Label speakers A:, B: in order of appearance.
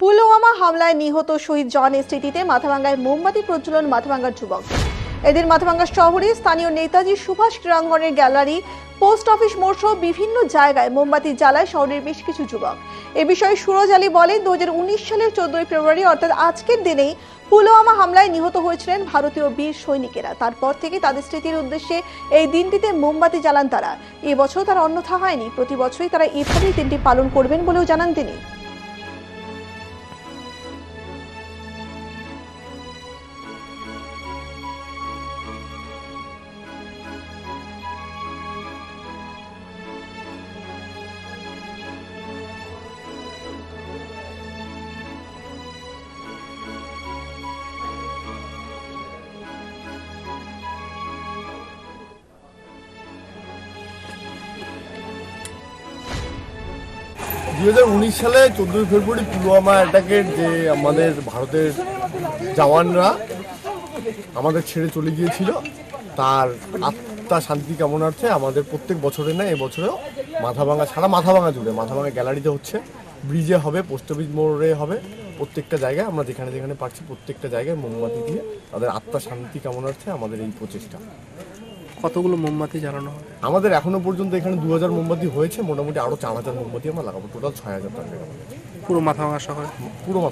A: পুলওয়ামা হামলায় নিহত শহীদ জওয়ানের স্মৃতিতে মাথাভাঙ্গায় মোমবাতি প্রজ্বলন মাথাভাঙ্গার যুবক। এদিন মাথাভাঙ্গা শহরে স্থানীয় নেতাজি সুভাষ ক্রীড়াঙ্গনের গ্যালারি, পোস্ট অফিস মোড় সহ বিভিন্ন জায়গায় মোমবাতি জ্বালায় শহরের বেশ কিছু যুবক। এ বিষয়ে সুরজ আলী বলেন, দুহাজার উনিশ সালের চোদ্দই ফেব্রুয়ারি, অর্থাৎ আজকের দিনেই পুলওয়ামা হামলায় নিহত হয়েছিলেন ভারতীয় বীর সৈনিকেরা। তারপর থেকে তাদের স্মৃতির উদ্দেশ্যে এই দিনটিতে মোমবাতি জ্বালান তারা। এবছর তারা অন্যথা হয়নি। প্রতি বছরই তারা এভাবেই দিনটি পালন করবেন বলেও জানান তিনি।
B: দুই হাজার উনিশ সালে চোদ্দোই ফেব্রুয়ারি পুলওয়ামা অ্যাটাকের যে আমাদের ভারতের জওয়ানরা আমাদের ছেড়ে চলে গিয়েছিল, তার আত্মা শান্তি কামনার্থে আমাদের প্রত্যেক বছরে না এবছরেও মাথাভাঙা, সারা মাথাভাঙা জুড়ে, মাথাভাঙা গ্যালারিতে হচ্ছে। ব্রিজে হবে, পোস্ট অফিস মোড়ে হবে, প্রত্যেকটা জায়গায়, আমরা যেখানে যেখানে পারছি প্রত্যেকটা জায়গায় মোমবাতি দিয়ে তাদের আত্মা শান্তি কামনার্থে আমাদের এই প্রচেষ্টা।
C: কতগুলো মোমবাতি জ্বালানো হবে
B: আমাদের এখনও পর্যন্ত এখানে দু হাজার মোমবাতি হয়েছে মোটামুটি আরও চার হাজার মোমবাতি আমরা লাগাবো। টোটাল ছয় হাজার টাকা।
C: পুরো মাথা ভাঙা শহর
B: পুরো মাথা